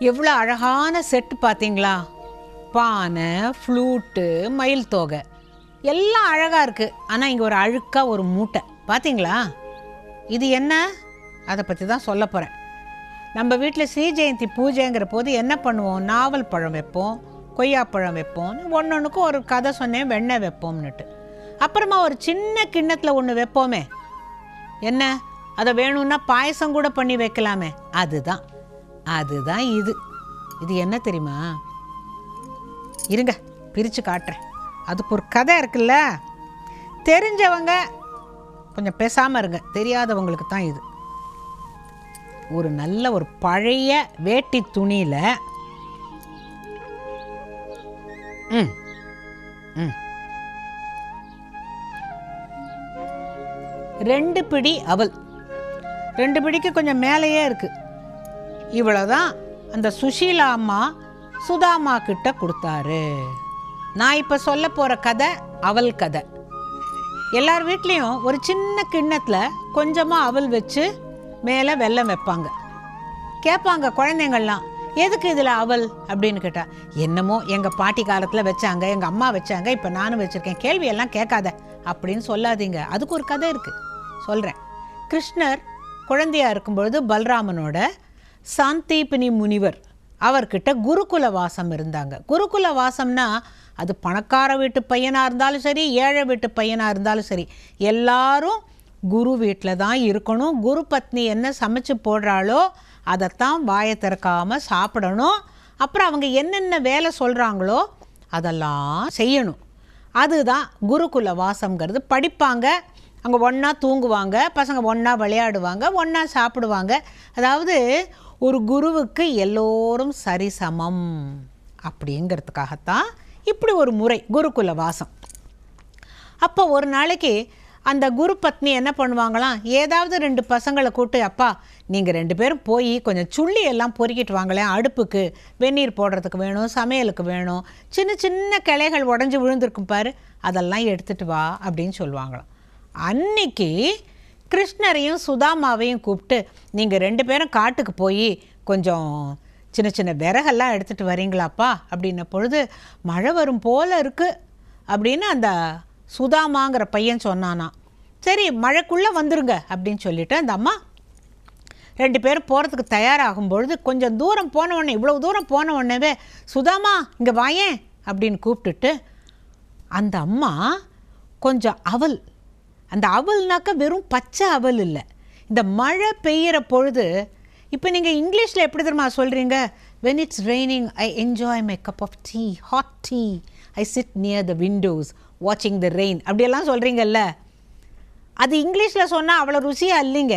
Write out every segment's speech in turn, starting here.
எவ்வளோ அழகான செட்டு பார்த்தீங்களா? பானை ஃப்ளூட்டு மயில் தோகை. எல்லாம் அழகாக இருக்குது ஆனால் இங்கே ஒரு அழுக்காக ஒரு மூட்டை. பார்த்தீங்களா? இது என்ன? அதை பற்றி தான் சொல்ல போகிறேன் நம்ம வீட்டில் ஸ்ரீ ஜெயந்தி பூஜைங்கிற போது என்ன பண்ணுவோம்? நாவல் பழம் வைப்போம் கொய்யாப்பழம் வைப்போம் ஒன்று ஒன்றுக்கும் ஒரு கதை சொன்னேன் வெண்ணெய் வைப்போம்னுட்டு. அப்புறமா ஒரு சின்ன கிண்ணத்தில் ஒன்று வைப்போமே. என்ன? அதை வேணும்னா பாயசம் கூட பண்ணி வைக்கலாமே. அதுதான். அதுதான் இது. இது என்ன தெரியுமா? இருங்க பிரித்து காட்டுறேன். அதுக்கு ஒரு கதை இருக்குல்ல? தெரிஞ்சவங்க கொஞ்சம் பேசாமல் இருங்க. தெரியாதவங்களுக்கு தான் இது. ஒரு நல்ல ஒரு பழைய வேட்டி துணியில் ம் ம். ரெண்டு பிடி அவல். ரெண்டு பிடிக்கு கொஞ்சம் மேலேயே இருக்குது இவ்வளோ இவ்வளோதான் அந்த சுஷீலா அம்மா சுதாமா கிட்ட கொடுத்தாரு. நான் இப்போ சொல்ல போகிற கதை அவல் கதை. எல்லார் வீட்லேயும் ஒரு சின்ன கிண்ணத்தில் கொஞ்சமாக அவல் வச்சு மேலே வெல்லம் வைப்பாங்க. கேட்பாங்க குழந்தைங்கள்லாம் எதுக்கு இதில் அவல்? அப்படின்னு கேட்டால் என்னமோ எங்கள் பாட்டி காலத்தில் வச்சாங்க எங்கள் அம்மா வச்சாங்க இப்போ நானும் வச்சுருக்கேன் கேள்வியெல்லாம் கேட்காத. அப்படின்னு சொல்லாதீங்க. அதுக்கு ஒரு கதை இருக்குது சொல்கிறேன் கிருஷ்ணர் குழந்தையாக இருக்கும்பொழுது பல்ராமனோட சாந்தீபினி முனிவர் அவர்கிட்ட குருகுல வாசம் இருந்தாங்க. குருகுல வாசம்னா அது பணக்கார வீட்டு பையனாக இருந்தாலும் சரி ஏழை வீட்டு பையனாக இருந்தாலும் சரி எல்லாரும் குரு வீட்டில் தான் இருக்கணும். குரு பத்னி என்ன சமைச்சு போடுறாளோ அதைத்தான் வாயை திறக்காமல் சாப்பிடணும். அப்புறம் அவங்க என்னென்ன வேலை சொல்கிறாங்களோ அதெல்லாம் செய்யணும். அதுதான் குருகுல வாசம்ங்கிறது படிப்பாங்க அங்கே ஒன்றா தூங்குவாங்க பசங்க ஒன்றா விளையாடுவாங்க ஒன்றா சாப்பிடுவாங்க. அதாவது ஒரு குருவுக்கு எல்லோரும் சரிசமம் அப்படிங்கிறதுக்காகத்தான் இப்படி ஒரு முறை குருகுல வாசம். அப்போ ஒரு நாளைக்கு அந்த குரு பத்னி என்ன பண்ணுவாங்களாம்? ஏதாவது ரெண்டு பசங்களை கூட்டு அப்பா நீங்கள் ரெண்டு பேரும் போய் கொஞ்சம் சுள்ளி எல்லாம் பொறுக்கிட்டு வாங்களேன். அடுப்புக்கு வெந்நீர் போடுறதுக்கு வேணும் சமையலுக்கு வேணும். சின்ன சின்ன கிளைகள் உடஞ்சி விழுந்திருக்கும் பாரு அதெல்லாம் எடுத்துகிட்டு வா அப்படின்னு சொல்லுவாங்களாம். அன்னைக்கு கிருஷ்ணரையும் சுதாமாவையும் கூப்பிட்டு நீங்கள் ரெண்டு பேரும் காட்டுக்கு போய் கொஞ்சம் சின்ன சின்ன விறகெல்லாம் எடுத்துகிட்டு வரீங்களாப்பா? அப்படின்ன பொழுது மழை வரும் போல இருக்குது அப்படின்னு அந்த சுதாமாங்கிற பையன் சொன்னானா. சரி மழைக்குள்ளே வந்துருங்க அப்படின்னு சொல்லிட்டு அந்த அம்மா ரெண்டு பேரும் போகிறதுக்கு தயாராகும் பொழுது கொஞ்சம் தூரம் போன உடனே இவ்வளோ தூரம் போன உடனேவே சுதாமா இங்கே வாயேன் அப்படின்னு கூப்பிட்டுட்டு அந்த அம்மா கொஞ்சம் அவல் அந்த அவல்னாக்க வெறும் பச்சை அவல் இல்லை. இந்த மழை பெய்கிற பொழுது இப்போ நீங்கள் இங்கிலீஷில் எப்படி தெரியுமா சொல்கிறீங்க when it's raining I enjoy my cup of tea hot tea I sit near the windows வாட்சிங் த ரெயின் அப்படியெல்லாம் சொல்கிறீங்கல்ல அது இங்கிலீஷில் சொன்னால் அவ்வளோ ருசியாக இல்லைங்க.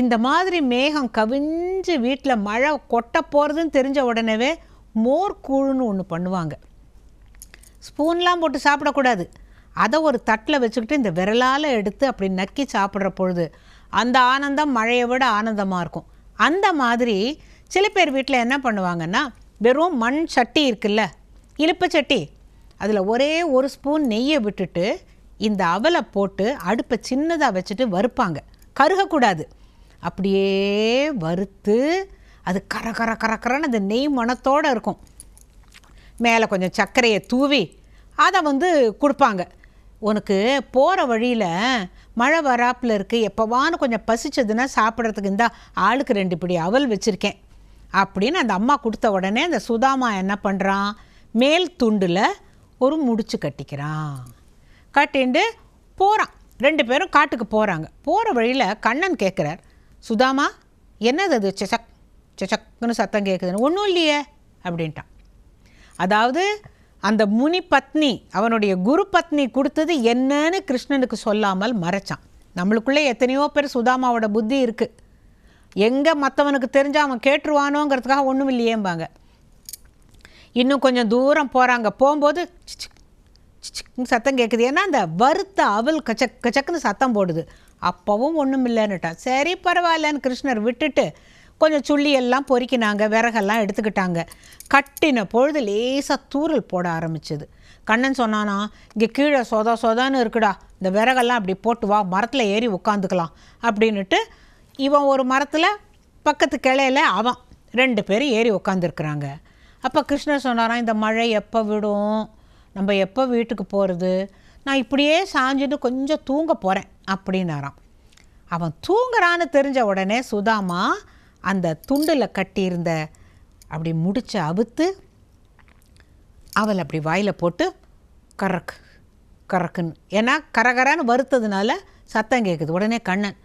இந்த மாதிரி மேகம் கவிஞ்சு வீட்டில் மழை கொட்ட போகிறதுன்னு தெரிஞ்ச உடனேவே மோர் கூழுன்னு ஒன்று பண்ணுவாங்க. ஸ்பூன்லாம் போட்டு சாப்பிடக்கூடாது. அதை ஒரு தட்டில் வச்சுக்கிட்டு இந்த விரலால் எடுத்து அப்படி நக்கி சாப்பிட்ற பொழுது அந்த ஆனந்தம் மழையை விட ஆனந்தமாக இருக்கும். அந்த மாதிரி சில பேர் வீட்டில் என்ன பண்ணுவாங்கன்னா வெறும் மண் சட்டி இருக்குல்ல இழுப்பு சட்டி அதில் ஒரே ஒரு ஸ்பூன் நெய்யை விட்டுட்டு இந்த அவலை போட்டு அடுப்பை சின்னதாக வச்சுட்டு வறுப்பாங்க. கருகக்கூடாது. அப்படியே வறுத்து அது கர கர கர அந்த நெய் மணத்தோடு இருக்கும். மேலே கொஞ்சம் சர்க்கரையை தூவி அதை வந்து கொடுப்பாங்க. உனக்கு போகிற வழியில் மழை வராப்பில் இருக்குது எப்போவான்னு கொஞ்சம் பசிச்சதுன்னா சாப்பிட்றதுக்கு இந்த ஆளுக்கு ரெண்டு பிடி அவல் வச்சுருக்கேன். அப்படின்னு அந்த அம்மா கொடுத்த உடனே அந்த சுதாமா என்ன பண்ணுறான் மேல் துண்டில் ஒரு முடிச்சு கட்டிக்கிறான். கட்டிண்டு போகிறான் ரெண்டு பேரும் காட்டுக்கு போகிறாங்க போகிற வழியில் கண்ணன் கேட்குறார் சுதாமா என்னது அது? சச்சக் சச்சக்குன்னு சத்தம் கேட்குதுன்னு ஒன்றும் இல்லையே அப்படின்ட்டான். அதாவது அந்த முனி பத்னி அவனுடைய குரு பத்னி கொடுத்தது என்னன்னு கிருஷ்ணனுக்கு சொல்லாமல் மறைச்சான். நம்மளுக்குள்ளே எத்தனையோ பேர் சுதாமாவோட புத்தி இருக்குது எங்கே மற்றவனுக்கு தெரிஞ்சால் அவன் கேட்டுருவானோங்கிறதுக்காக ஒன்றும் இல்லையேம்பாங்க. இன்னும் கொஞ்சம் தூரம் போகிறாங்க போகும்போது சத்தம் கேட்குது ஏன்னா அந்த வறுத்த அவல் கச்சக் கச்சக்குன்னு சத்தம் போடுது. அப்போவும் ஒன்றும் இல்லைன்னுட்டான். சரி பரவாயில்லன்னு கிருஷ்ணர் விட்டுட்டு கொஞ்சம் சுள்ளி எல்லாம் பொறுக்கினாங்க விறகெல்லாம் எடுத்துக்கிட்டாங்க. கட்டின பொழுது லேசாக தூறல் போட ஆரம்பிச்சது. கண்ணன் சொன்னானா இங்கே கீழே சொத சொதான்னு இருக்குடா இந்த விறகெல்லாம் அப்படி போட்டு வா மரத்தில் ஏறி உட்காந்துக்கலாம் அப்படின்னுட்டு இவன் ஒரு மரத்தில் பக்கத்து கிளையில அவன் ரெண்டு பேரும் ஏறி உட்காந்துருக்குறாங்க அப்போ கிருஷ்ணர் சொன்னாராம் இந்த மழை எப்போ விடும்? நம்ம எப்போ வீட்டுக்கு போகிறது நான் இப்படியே சாஞ்சுட்டு கொஞ்சம் தூங்க போகிறேன் அப்படின்னாராம். அவன் தூங்குறான்னு தெரிஞ்ச உடனே சுதாமா அந்த துண்டில் கட்டியிருந்த அப்படி முடிச்சு அவுத்து அவள் அப்படி வாயில் போட்டு கறக்கு கறக்குன்னு. ஏன்னா கரகரன்னு வறுத்ததுனால சத்தம் கேட்குது உடனே கண்ணன்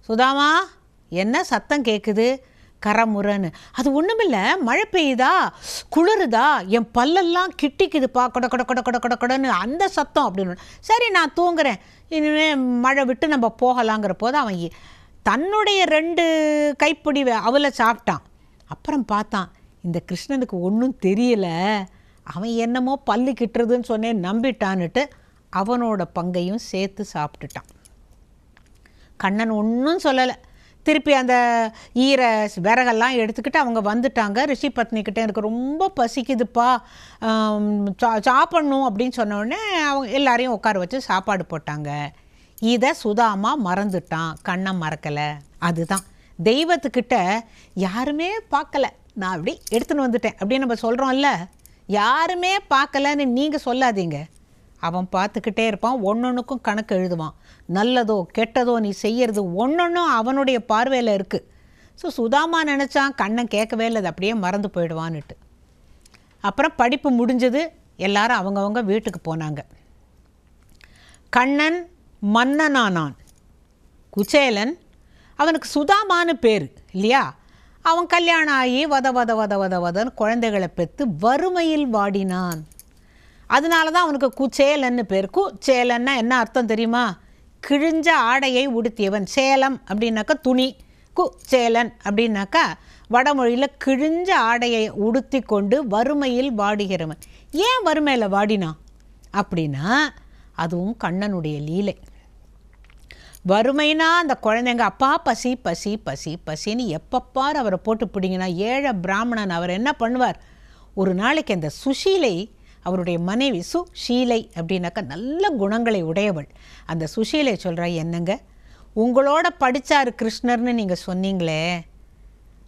சுதாமா என்ன சத்தம் கேட்குது கரமுரன்னு. அது ஒன்றுமில்ல மழை பெய்யுதா? குளிருதா? என் பல்லெல்லாம் கிட்டிக்குதுப்பா கொட கொட கொட கொட கொட கொடன்னு அந்த சத்தம் அப்படின்னு. சரி நான் தூங்குறேன். இனிமே மழை விட்டு நம்ம போகலாங்கிற போது அவன் தன்னுடைய ரெண்டு கைப்பிடி அவளை சாப்பிட்டான். அப்புறம் பார்த்தான் இந்த கிருஷ்ணனுக்கு ஒன்றும் தெரியல. அவன் என்னமோ பல்லு கிட்டுறதுன்னு சொன்னேன் நம்பிட்டான்னுட்டு அவனோட பங்கையும் சேர்த்து சாப்பிட்டுட்டான். கண்ணன் ஒன்றும் சொல்லலை. திருப்பி அந்த ஈர விறகெல்லாம் எடுத்துக்கிட்டு அவங்க வந்துட்டாங்க. ரிஷி பத்னிக்கிட்ட எனக்கு ரொம்ப பசிக்குதுப்பா. சா- சாப்பிட்ணும் அப்படின்னு சொன்ன உடனே அவங்க எல்லாரையும் உட்கார வச்சு சாப்பாடு போட்டாங்க. இதை சுதாமா மறந்துட்டான் கண்ணன் மறக்கலை. அதுதான். தெய்வத்துக்கிட்ட யாருமே பார்க்கல. நான் அப்படி எடுத்துன்னு வந்துட்டேன். அப்படின்னு நம்ம சொல்கிறோம்ல யாருமே பார்க்கலன்னு நீங்கள் சொல்லாதீங்க. அவன் பார்த்துக்கிட்டே இருப்பான் ஒன்னொன்றுக்கும் கணக்கு எழுதுவான். நல்லதோ கெட்டதோ நீ செய்யறது ஒன்றொன்றும் அவனுடைய பார்வையில் இருக்குது ஸோ சுதாமா நினச்சான் கண்ணன் கேட்கவே இல்லை அது அப்படியே மறந்து போயிடுவான்னுட்டு. அப்புறம் படிப்பு முடிஞ்சது எல்லாரும் அவங்கவுங்க வீட்டுக்கு போனாங்க. கண்ணன் மன்னனானான். குச்சேலன் அவனுக்கு சுதாமான்னு பேர் இல்லையா? அவன் கல்யாணம் ஆகி வத வத வத வத வதன்னு குழந்தைகளை பெற்று வறுமையில் வாடினான். அதனால தான் அவனுக்கு குச்சேலன்னு பேர். குச்சேலன்னா என்ன அர்த்தம் தெரியுமா? கிழிஞ்ச ஆடையை உடுத்தியவன். சேலம் அப்படின்னாக்கா துணி. குச்சேலன் அப்படின்னாக்கா வடமொழியில் கிழிஞ்ச ஆடையை உடுத்தி கொண்டு வறுமையில் வாடுகிறவன். ஏன் வறுமையில் வாடினான்? அப்படின்னா அதுவும் கண்ணனுடைய லீலை. வறுமைனா அந்த குழந்தைங்க அப்பா பசி பசி பசி பசின்னு எப்பப்பார் அவரை போட்டு பிடிங்கினா ஏழை பிராமணன் அவர் என்ன பண்ணுவார்? ஒரு நாளைக்கு அந்த சுஷீலை அவருடைய மனைவி சுஷீலை அப்படின்னாக்கா நல்ல குணங்களை உடையவள். அந்த சுஷீலை சொல்கிறா என்னங்க? உங்களோட படித்தார் கிருஷ்ணர்னு நீங்கள் சொன்னீங்களே.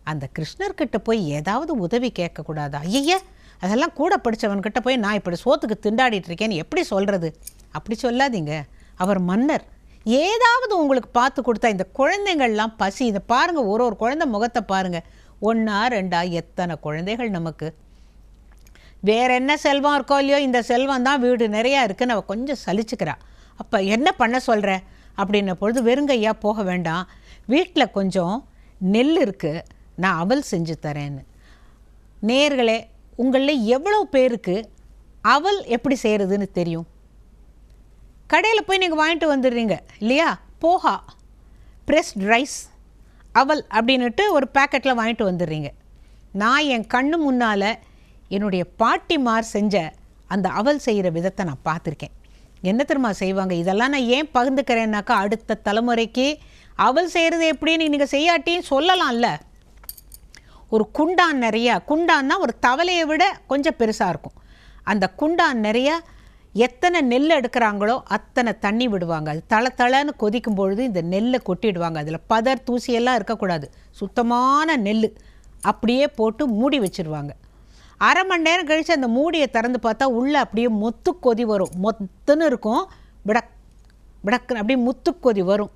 அந்த கிருஷ்ணர்கிட்ட போய் ஏதாவது உதவி கேட்கக்கூடாதா? ஐய அதெல்லாம் கூட படித்தவன்கிட்ட போய் நான் இப்படி சோத்துக்கு திண்டாடிட்டு இருக்கேன்னு எப்படி சொல்கிறது அப்படி சொல்லாதீங்க. அவர் மன்னர். ஏதாவது உங்களுக்கு பார்த்து கொடுத்தா இந்த குழந்தைங்கள்லாம் பசி இதை பாருங்கள் ஒரு ஒரு குழந்தை முகத்தை பாருங்கள் ஒன்றா ரெண்டா எத்தனை குழந்தைகள் நமக்கு? வேற என்ன செல்வம் இருக்கோ இல்லையோ இந்த செல்வம் தான் வீடு நிறையா இருக்குன்னு அவள் கொஞ்சம் சலிச்சுக்கிறா. அப்போ என்ன பண்ண சொல்கிற அப்படின்ன பொழுது வெறுங்கையா போக வேண்டாம். வீட்டில் கொஞ்சம் நெல் இருக்குது நான் அவல் செஞ்சு தரேன்னு. நேர்களே உங்களில் எவ்வளோ பேருக்கு அவல் எப்படி செய்கிறதுன்னு தெரியும்? கடையில் போய் நீங்கள் வாங்கிட்டு வந்துடுறீங்க. இல்லையா? போஹா ப்ரெஸ்ட் ரைஸ் அவல் அப்படின்னுட்டு ஒரு பேக்கெட்டில் வாங்கிட்டு வந்துடுறீங்க. நான் என் கண்ணு முன்னால் என்னுடைய பாட்டிமார் செஞ்ச அந்த அவல் செய்கிற விதத்தை நான் பார்த்துருக்கேன். என்ன தெரியுமா செய்வாங்க? இதெல்லாம் நான் ஏன் பகிர்ந்துக்கிறேன்னாக்கா அடுத்த தலைமுறைக்கு அவல் செய்கிறது எப்படின்னு நீங்கள் செய்யாட்டியும் சொல்லலாம்ல. ஒரு குண்டான் நிறையா குண்டான்னா ஒரு தவளையை விட கொஞ்சம் பெருசாக இருக்கும். அந்த குண்டான் நிறையா எத்தனை நெல் எடுக்கிறாங்களோ அத்தனை தண்ணி விடுவாங்க. அது தள தளன்னு கொதிக்கும் பொழுது இந்த நெல்லை கொட்டிடுவாங்க. அதில் பதர் தூசியெல்லாம் இருக்கக்கூடாது. சுத்தமான நெல் அப்படியே போட்டு மூடி வச்சுருவாங்க. அரை மணி நேரம் கழித்து அந்த மூடியை திறந்து பார்த்தா உள்ளே அப்படியே மொத்து கொதி வரும். மொத்துன்னு இருக்கும். விடக் விடக்கு அப்படியே முத்து கொதி வரும்.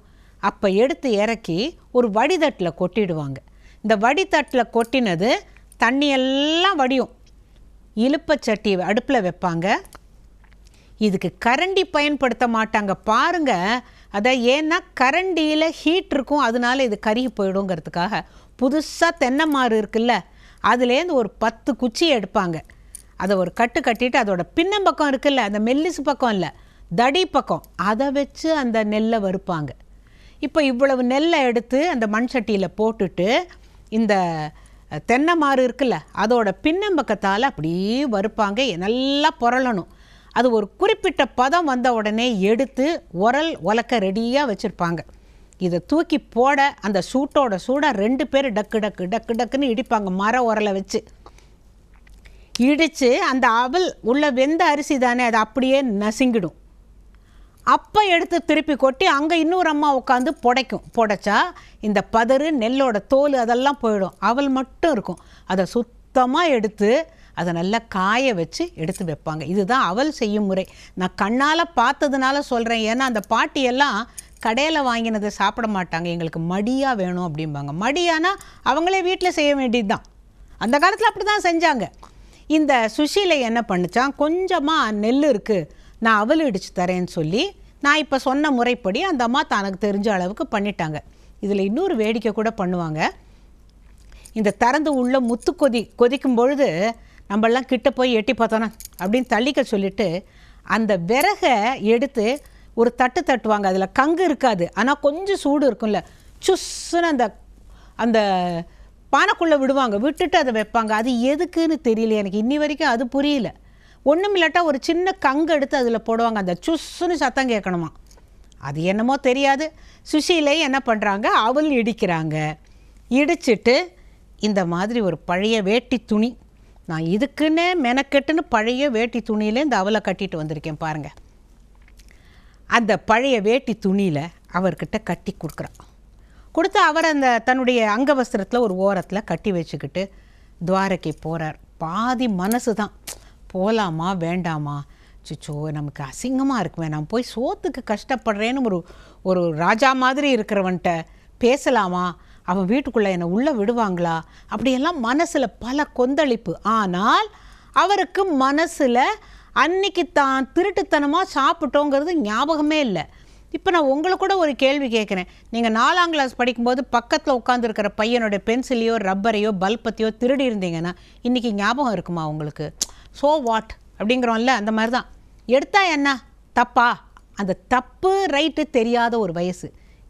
அப்போ எடுத்து இறக்கி ஒரு வடிதட்டில் கொட்டிடுவாங்க. இந்த வடிதட்டில் கொட்டினது தண்ணியெல்லாம் வடியும். இழுப்பச்சட்டி அடுப்பில் வைப்பாங்க. இதுக்கு கரண்டி பயன்படுத்த மாட்டாங்க. பாருங்க அதை ஏன்னா கரண்டியில் ஹீட் இருக்கும் அதனால இது கருகி போயிடுங்கிறதுக்காக. புதுசாக தென்னை மாறு இருக்குல்ல அதுலேருந்து ஒரு பத்து குச்சி எடுப்பாங்க. அதை ஒரு கட்டு கட்டிட்டு அதோட பின்னம்பக்கம் இருக்குல்ல அந்த மெல்லிசு பக்கம் இல்லை தடி பக்கம் அதை வச்சு அந்த நெல்லை வறுப்பாங்க. இப்போ இவ்வளவு நெல்லை எடுத்து அந்த மண் சட்டியில் போட்டுட்டு இந்த தென்னை மாறு இருக்குல்ல அதோட பின்னம்பக்கத்தால் அப்படியே வறுப்பாங்க நல்லா புரளணும். அது ஒரு குறிப்பிட்ட பதம் வந்த உடனே எடுத்து உரல் உலக்க ரெடியாக வச்சுருப்பாங்க. இதை தூக்கி போட அந்த சூட்டோட சூடாக ரெண்டு பேர் டக்கு டக்கு டக்கு டக்குன்னு இடிப்பாங்க மர உரலை வச்சு. இடித்து அந்த அவல் உள்ள வெந்த அரிசி தானே அதை அப்படியே நசுங்கிடும். அப்போ எடுத்து திருப்பி கொட்டி அங்கே இன்னொரு அம்மா உட்காந்து புடைக்கும். புடைச்சா இந்த பதறு நெல்லோட தோல் அதெல்லாம் போயிடும். அவல் மட்டும் இருக்கும். அதை சுத்தமாக எடுத்து அதை நல்லா காய வச்சு எடுத்து வைப்பாங்க. இதுதான் அவல் செய்யும் முறை. நான் கண்ணால் பார்த்ததுனால சொல்கிறேன் ஏன்னா அந்த பாட்டியெல்லாம் கடையில் வாங்கினதை சாப்பிட மாட்டாங்க. எங்களுக்கு மடியாக வேணும் அப்படிம்பாங்க. மடியானா அவங்களே வீட்டில் செய்ய வேண்டியது தான் அந்த காலத்தில் அப்படி தான் செஞ்சாங்க. இந்த சுஷீலை என்ன பண்ணிச்சான்? கொஞ்சமாக நெல் இருக்குது நான் அவல் இடித்து தரேன்னு சொல்லி நான் இப்போ சொன்ன முறைப்படி அந்த அம்மா தனக்கு தெரிஞ்ச அளவுக்கு பண்ணிட்டாங்க. இதில் இன்னொரு வேடிக்கை கூட பண்ணுவாங்க. இந்த திறந்து உள்ள முத்து கொதி கொதிக்கும் பொழுது நம்மளாம் கிட்ட போய் எட்டி பார்த்தோன்னா அப்படின்னு தள்ளிக்க சொல்லிட்டு அந்த விறகை எடுத்து ஒரு தட்டு தட்டுவாங்க. அதில் கங்கு இருக்காது. ஆனால் கொஞ்சம் சூடு இருக்கும்ல. சுஸ்ஸுன்னு அந்த அந்த பானைக்குள்ளே விடுவாங்க. விட்டுட்டு அதை வைப்பாங்க. அது எதுக்குன்னு தெரியல எனக்கு. இன்னி வரைக்கும் அது புரியல. ஒன்றும் இல்லாட்டா ஒரு சின்ன கங்கு எடுத்து அதில் போடுவாங்க. அந்த சுஸ்ஸுன்னு சத்தம் கேட்கணுமா? அது என்னமோ தெரியாது. சுஷீலை என்ன பண்ணுறாங்க அவள் இடிக்கிறாங்க. இடிச்சிட்டு இந்த மாதிரி ஒரு பழைய வேட்டி துணி நான் இதுக்குன்னே மெனக்கெட்டுன்னு பழைய வேட்டி துணியில் இந்த அவலை கட்டிட்டு வந்திருக்கேன் பாருங்கள் அந்த பழைய வேட்டி துணியில் அவர்கிட்ட கட்டி கொடுக்குறான். கொடுத்து அவர் அந்த தன்னுடைய அங்கவஸ்திரத்தில் ஒரு ஓரத்தில் கட்டி வச்சுக்கிட்டு துவாரக்கை போகிறார் பாதி மனசு தான் போகலாமா வேண்டாமா? சிச்சோ நமக்கு அசிங்கமாக இருக்குமே. நான் போய் சோத்துக்கு கஷ்டப்படுறேன்னு ஒரு ஒரு ராஜா மாதிரி இருக்கிறவன்ட்ட பேசலாமா? அவன் வீட்டுக்குள்ளே என்னை உள்ளே விடுவாங்களா? அப்படியெல்லாம் மனசில் பல கொந்தளிப்பு. ஆனால் அவருக்கு மனசில் அன்னைக்கு தான் திருட்டுத்தனமாக சாப்பிட்டோங்கிறது ஞாபகமே இல்லை. இப்போ நான் உங்களை கூட ஒரு கேள்வி கேட்குறேன் நீங்கள் நாலாம் கிளாஸ் படிக்கும்போது பக்கத்தில் உட்காந்துருக்கிற பையனோட பென்சிலையோ ரப்பரையோ பல்பத்தையோ திருடி இருந்தீங்கன்னா இன்றைக்கி ஞாபகம் இருக்குமா உங்களுக்கு? ஸோ வாட் அப்படிங்கிறோம்ல அந்த மாதிரி தான் எடுத்தா என்ன? தப்பா? அந்த தப்பு ரைட்டு தெரியாத ஒரு வயசு.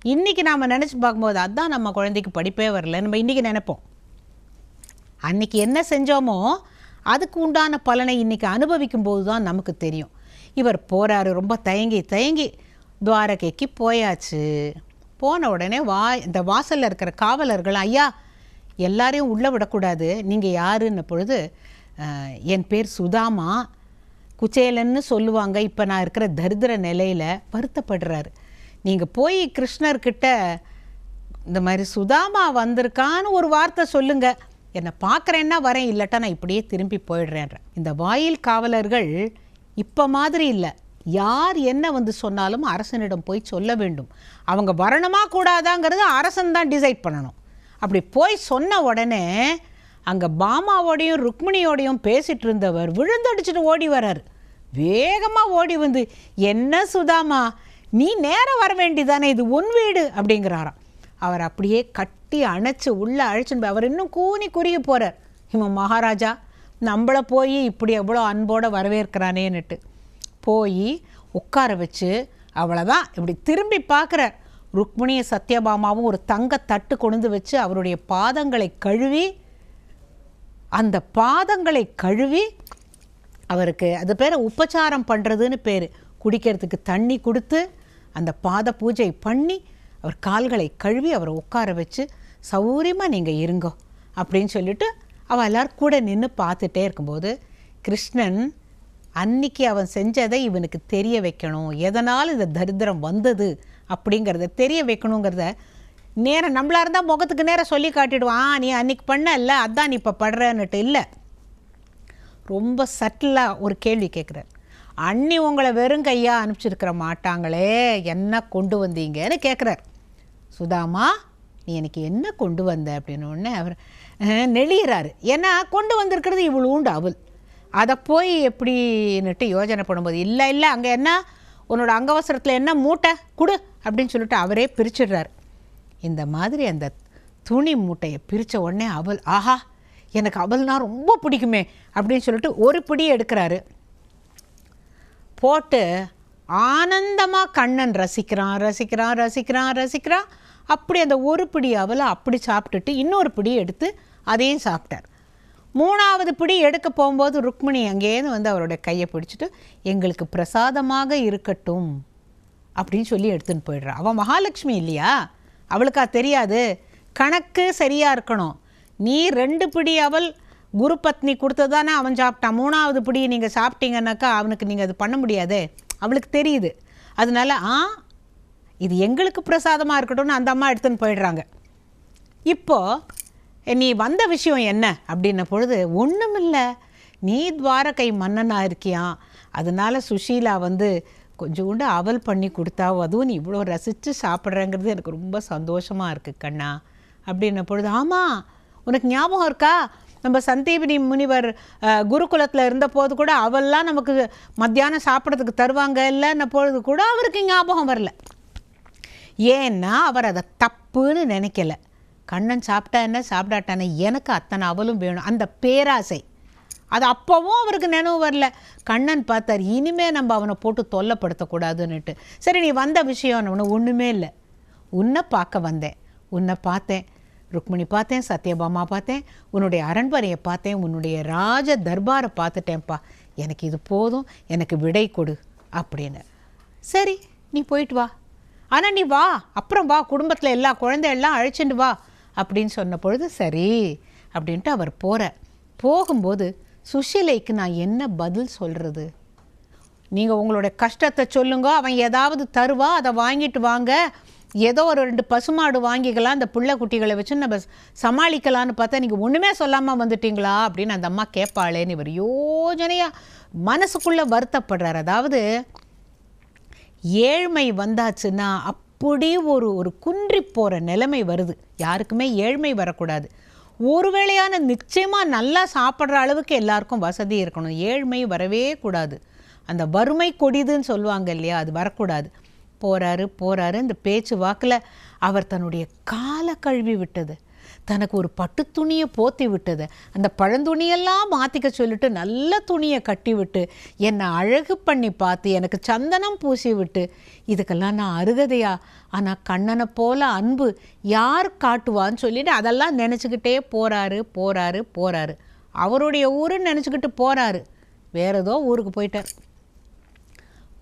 இன்றைக்கி நாம் நினச்சி பார்க்கும்போது அதுதான் நம்ம குழந்தைக்கு படிப்பே வரல நம்ம இன்றைக்கி நினைப்போம். அன்றைக்கி என்ன செஞ்சோமோ அதுக்கு உண்டான பலனை இன்றைக்கி அனுபவிக்கும் போது தான் நமக்கு தெரியும். இவர் போகிறாரு ரொம்ப தயங்கி தயங்கி துவாரகைக்கு போயாச்சு. போன உடனே வா இந்த வாசலில் இருக்கிற காவலர்கள் ஐயா எல்லாரையும் உள்ளே விடக்கூடாது. நீங்கள் யாருன்ன பொழுது என் பேர் சுதாமா. குச்சேலன்னு சொல்லுவாங்க. இப்போ நான் இருக்கிற தரித்திர நிலையில் வருத்தப்படுறாரு. நீங்கள் போய் கிருஷ்ணர்கிட்ட இந்த மாதிரி சுதாமா வந்திருக்கான்னு ஒரு வார்த்தை சொல்லுங்க. என்னை பார்க்குறேன்னா வரேன் இல்லட்டா நான் இப்படியே திரும்பி போயிடுறேன்றேன் இந்த வாயில் காவலர்கள் இப்போ மாதிரி இல்லை. யார் என்ன வந்து சொன்னாலும் அரசனிடம் போய் சொல்ல வேண்டும். அவங்க வரணுமா கூடாதாங்கிறது அரசன் தான் டிசைட் பண்ணணும். அப்படி போய் சொன்ன உடனே அங்கே பாமாவோடையும் ருக்மிணியோடையும் பேசிகிட்டு இருந்தவர் விழுந்தடிச்சிட்டு ஓடி வர்றார். வேகமாக ஓடி வந்து என்ன சுதாமா? நீ நேரம் வர வேண்டியதானே இது உன் வீடு அப்படிங்கிறாராம். அவர் அப்படியே கட்டி அணைச்சு உள்ளே அழைச்சின்னு அவர் இன்னும் கூனி குறுகி போகிறார் இவன் மகாராஜா நம்மளை போய் இப்படி எவ்வளோ அன்போடு வரவேற்கிறானேன்னுட்டு. போய் உட்கார வச்சு அவ்வளோதான் இப்படி திரும்பி பார்க்குறார். ருக்மிணிய சத்யபாமாவும் ஒரு தங்க தட்டு கொண்டு வச்சு அவருடைய பாதங்களை கழுவி அந்த பாதங்களை கழுவி அவருக்கு அது பேர் உபச்சாரம் பண்ணுறதுன்னு பேர். குடிக்கிறதுக்கு தண்ணி கொடுத்து அந்த பாத பூஜை பண்ணி அவர் கால்களை கழுவி அவரை உட்கார வச்சு சௌரியமாக நீங்கள் இருங்கோ அப்படின்னு சொல்லிட்டு அவள் எல்லோரும் கூட நின்று பார்த்துட்டே இருக்கும்போது கிருஷ்ணன் அன்னைக்கு அவன் செஞ்சதை இவனுக்கு தெரிய வைக்கணும். எதனால் இந்த தரித்திரம் வந்தது? அப்படிங்கிறத தெரிய வைக்கணுங்கிறத நேரம் நம்மளாக இருந்தால் முகத்துக்கு நேரம் சொல்லி காட்டிடுவான். "ஆ, நீ அன்னைக்கு பண்ணல அதான் நீ இப்போ படுறன்னுட்டு. இல்லை. ரொம்ப சட்டிலாக ஒரு கேள்வி கேட்குறாரு அண்ணி உங்களை வெறும் கையாக அனுப்பிச்சிருக்கிற மாட்டாங்களே என்ன கொண்டு வந்தீங்கன்னு கேட்குறார் சுதாமா நீ எனக்கு என்ன கொண்டு வந்த அப்படின்னு உடனே அவர் நெளியிறாரு. ஏன்னா கொண்டு வந்திருக்கிறது இவ்வளோண்டு அவள். அதை போய் எப்படின்னுட்டு யோசனை பண்ணும்போது இல்லை இல்லை அங்கே என்ன உன்னோட அங்கவசரத்தில் என்ன மூட்டை கொடு அப்படின்னு சொல்லிட்டு அவரே பிரிச்சிடுறாரு. இந்த மாதிரி அந்த துணி மூட்டையை பிரித்த உடனே அவள் ஆஹா எனக்கு அவள்னா ரொம்ப பிடிக்குமே அப்படின்னு சொல்லிட்டு ஒரு பிடி எடுக்கிறாரு. போட்டு ஆனந்தமாக கண்ணன் ரசிக்கிறான் ரசிக்கிறான் ரசிக்கிறான் ரசிக்கிறான். அப்படி அந்த ஒரு பிடி அவலை அப்படி சாப்பிட்டுட்டு இன்னொரு பிடி எடுத்து அதையும் சாப்பிட்டார். மூணாவது பிடி எடுக்க போகும்போது ருக்மிணி அங்கேருந்து வந்து அவருடைய கையை பிடிச்சிட்டு எங்களுக்கு பிரசாதமாக இருக்கட்டும் அப்படின்னு சொல்லி எடுத்துன்னு போயிடுறா. அவன் மகாலட்சுமி இல்லையா? அவளுக்கா தெரியாது. கணக்கு சரியாக இருக்கணும். நீ ரெண்டு பிடி அவள் குரு பத்னி கொடுத்ததானே அவன் சாப்பிட்டான் மூணாவது பிடி நீங்கள் சாப்பிட்டீங்கன்னாக்கா அவனுக்கு நீங்கள் அது பண்ண முடியாதே. அவளுக்கு தெரியுது. அதனால ஆ இது எங்களுக்கு பிரசாதமாக இருக்கட்டும்னு அந்த அம்மா எடுத்துன்னு போயிடுறாங்க. இப்போது நீ வந்த விஷயம் என்ன? அப்படின்ன பொழுது ஒன்றுமில்லை நீ துவாரகை மன்னனாக இருக்கியான் அதனால சுஷீலா வந்து கொஞ்சோண்டு அவல் பண்ணி கொடுத்தா அதுவும் நீ இவ்வளோ ரசித்து சாப்பிட்றேங்கிறது எனக்கு ரொம்ப சந்தோஷமாக இருக்குது கண்ணா. அப்படின்ன பொழுது ஆமாம் உனக்கு ஞாபகம் இருக்கா? நம்ம சந்தீபினி முனிவர் குருகுலத்தில் குருகுலத்தில் இருந்தபோது கூட அவெல்லாம் நமக்கு மத்தியானம் சாப்பிட்றதுக்கு தருவாங்க இல்லைன்ன பொழுது கூட அவருக்கு ஞாபகம் வரல. ஏன்னா அவர் அதை தப்புன்னு நினைக்கல. கண்ணன் சாப்பிட்டா என்ன சாப்பிடாட்டானே எனக்கு அத்தனை அவலும் வேணும். அந்த பேராசை. அது அப்போவும் அவருக்கு நினைவு வரல. கண்ணன் பார்த்தார் இனிமே நம்ம அவனை போட்டு தொல்லைப்படுத்தக்கூடாதுன்னுட்டு. சரி நீ வந்த விஷயம் ஒன்று ஒன்றுமே இல்லை. உன்னை பார்க்க வந்தேன். உன்னை பார்த்தேன். ருக்மிணி பார்த்தேன் சத்யபாமா பார்த்தேன் உன்னுடைய அரண்மனையை பார்த்தேன் உன்னுடைய ராஜ தர்பாரை பார்த்துட்டேன்ப்பா. எனக்கு இது போதும் எனக்கு விடை கொடு அப்படின்னு. சரி நீ போயிட்டு வா. ஆனால் நீ வா அப்புறம் வா குடும்பத்தில் எல்லா குழந்தையெல்லாம் அழைச்சிட்டு வா அப்படின்னு சொன்ன பொழுது சரி அப்படின்ட்டு அவர் போகிற போகும்போது சுஷிலைக்கு நான் என்ன பதில் சொல்கிறது நீங்கள் உங்களோட கஷ்டத்தை சொல்லுங்க அவன் ஏதாவது தருவா அதை வாங்கிட்டு வாங்க ஏதோ ஒரு ரெண்டு பசுமாடு வாங்கிக்கலாம் அந்த புள்ள குட்டிகளை வச்சு நம்ம சமாளிக்கலான்னு பார்த்தா நீங்கள் ஒன்றுமே சொல்லாமல் வந்துட்டீங்களா? அப்படின்னு அந்த அம்மா கேட்பாளேன்னு இவர் யோஜனையாக மனசுக்குள்ளே வருத்தப்படுறார். அதாவது ஏழ்மை வந்தாச்சுன்னா அப்படி ஒரு ஒரு குன்றி போகிற நிலைமை வருது. யாருக்குமே ஏழ்மை வரக்கூடாது. ஒருவேளையான நிச்சயமாக நல்லா சாப்பிட்ற அளவுக்கு எல்லாருக்கும் வசதி இருக்கணும். ஏழ்மை வரவே கூடாது. அந்த வறுமை கொடிதுன்னு சொல்லுவாங்க இல்லையா அது வரக்கூடாது. போகிறாரு போகிறாரு இந்த பேச்சு வாக்கில் அவர் தன்னுடைய காலை கழுவி விட்டது. தனக்கு ஒரு பட்டு துணியை போத்தி விட்டது. அந்த பழந்துணியெல்லாம் மாற்றிக்க சொல்லிட்டு நல்ல துணியை கட்டி விட்டு என்னை அழகு பண்ணி பார்த்து எனக்கு சந்தனம் பூசி விட்டு இதுக்கெல்லாம் நான் அருகதையா? ஆனால் கண்ணனை போல அன்பு யார் காட்டுவான்னு சொல்லிட்டு அதெல்லாம் நினச்சிக்கிட்டே போகிறாரு போகிறாரு போகிறாரு அவருடைய ஊருன்னு நினச்சிக்கிட்டு போகிறாரு வேற ஏதோ ஊருக்கு போயிட்டார்.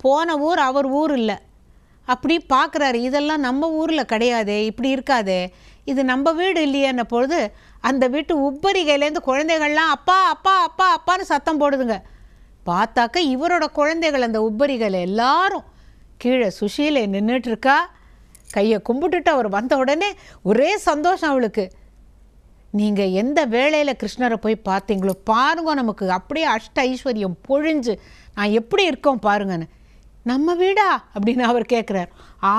போன ஊர் அவர் ஊர் இல்லை. அப்படி பார்க்குறாரு. இதெல்லாம் நம்ம ஊரில் கிடையாது இப்படி இருக்காதே. இது நம்ம வீடு இல்லையேன்ன பொழுது அந்த வீட்டு உப்பரிகையிலேருந்து குழந்தைகள்லாம் அப்பா அப்பா அப்பா அப்பான்னு சத்தம் போடுதுங்க. பார்த்தாக்க இவரோட குழந்தைகள் அந்த உப்பரிகள் எல்லாரும் கீழே சுஷீலை நின்றுட்டுருக்கா கையை கும்பிட்டுட்டு அவர் வந்த உடனே ஒரே சந்தோஷம் அவளுக்கு. நீங்கள் எந்த வேளையில் கிருஷ்ணரை போய் பார்த்தீங்களோ பாருங்க நமக்கு அப்படியே அஷ்ட ஐஸ்வர்யம் பொழிஞ்சு நான் எப்படி இருக்கோம் பாருங்கன்னு. நம்ம வீடா? அப்படின்னு அவர் கேட்குறார்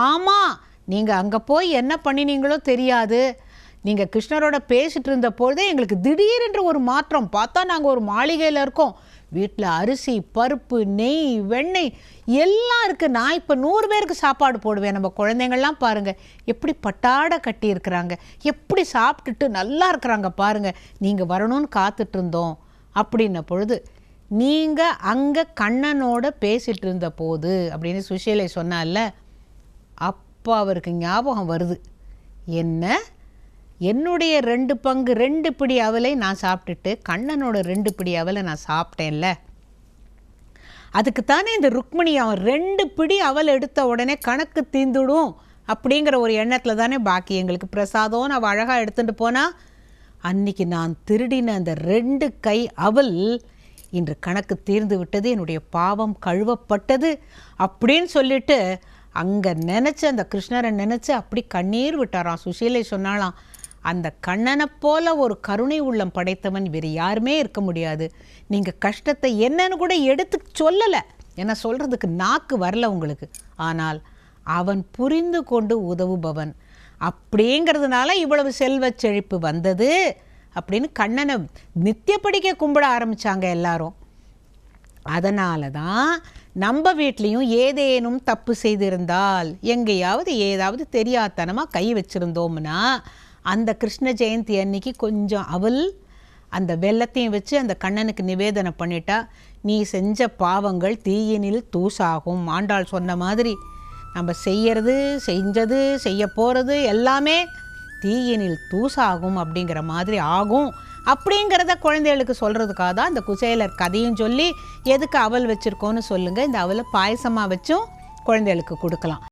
ஆமாம் நீங்கள் அங்கே போய் என்ன பண்ணினீங்களோ தெரியாது. நீங்கள் கிருஷ்ணரோட பேசிட்டு இருந்த பொழுதே எங்களுக்கு திடீரென்று ஒரு மாற்றம். பார்த்தா நாங்கள் ஒரு மாளிகையில் இருக்கோம். வீட்டில் அரிசி பருப்பு நெய் வெண்ணெய் எல்லாம் இருக்குது நான் இப்போ நூறு பேருக்கு சாப்பாடு போடுவேன். நம்ம குழந்தைங்கள்லாம் பாருங்கள் எப்படி பட்டாடை கட்டியிருக்கிறாங்க. எப்படி சாப்பிட்டுட்டு நல்லா இருக்கிறாங்க பாருங்கள் நீங்கள் வரணும்னு காத்துட்டு இருந்தோம். அப்படின்ன பொழுது நீங்கள் அங்கே கண்ணனோட பேசிட்டு இருந்த போது அப்படின்னு சுஷீலை சொன்னால அப்போ அவருக்கு ஞாபகம் வருது. என்ன? என்னுடைய ரெண்டு பங்கு ரெண்டு பிடி அவலை நான் சாப்பிட்டுட்டு கண்ணனோட ரெண்டு பிடி அவலை நான் சாப்பிட்டேன்ல. அதுக்குத்தானே இந்த ருக்மிணி அவன் ரெண்டு பிடி அவல் எடுத்த உடனே கணக்கு தீந்துடும் அப்படிங்கிற ஒரு எண்ணத்தில் தானே பாக்கி. எங்களுக்கு பிரசாதம் அவள் அழகாக எடுத்துகிட்டு போனால் அன்னைக்கு நான் திருடின அந்த ரெண்டு கை அவல் இன்று கணக்கு தீர்ந்து விட்டது என்னுடைய பாவம் கழுவப்பட்டது அப்படின்னு சொல்லிட்டு அங்கே நினச்சி அந்த கிருஷ்ணரை நினச்சி அப்படி கண்ணீர் விட்டாராம். சுஷீலை சொன்னாலாம் அந்த கண்ணனைப் போல ஒரு கருணை உள்ளம் படைத்தவன் வேறு யாருமே இருக்க முடியாது. நீங்கள் கஷ்டத்தை என்னன்னு கூட எடுத்து சொல்லலை. என்ன சொல்கிறதுக்கு நாக்கு வரல உங்களுக்கு. ஆனால் அவன் புரிந்து கொண்டு உதவுபவன். அப்படிங்கிறதுனால இவ்வளவு செல்வச் செழிப்பு வந்தது. அப்படின்னு கண்ணனை நித்தியப்படிக்க கும்பிட ஆரம்பித்தாங்க எல்லாரும். அதனால தான் நம்ம வீட்லேயும் ஏதேனும் தப்பு செய்திருந்தால் எங்கேயாவது ஏதாவது தெரியாதனமாக கை வச்சுருந்தோம்னா அந்த கிருஷ்ண ஜெயந்தி அன்னைக்கு கொஞ்சம் அவல் அந்த வெள்ளத்தையும் வச்சு அந்த கண்ணனுக்கு நிவேதனை பண்ணிட்டா நீ செஞ்ச பாவங்கள் தீயினில் தூசாகும். ஆண்டாள் சொன்ன மாதிரி நம்ம செய்யறது செஞ்சது செய்ய போகிறது எல்லாமே தீயினில் தூசாகும் அப்படிங்கிற மாதிரி ஆகும். அப்படிங்கிறத குழந்தைகளுக்கு சொல்கிறதுக்காக தான் இந்த குசேலர் கதையும் சொல்லி எதுக்கு அவல் வச்சுருக்கோன்னு சொல்லுங்கள் இந்த அவலை பாயசமாக வச்சும் குழந்தைகளுக்கு கொடுக்கலாம்.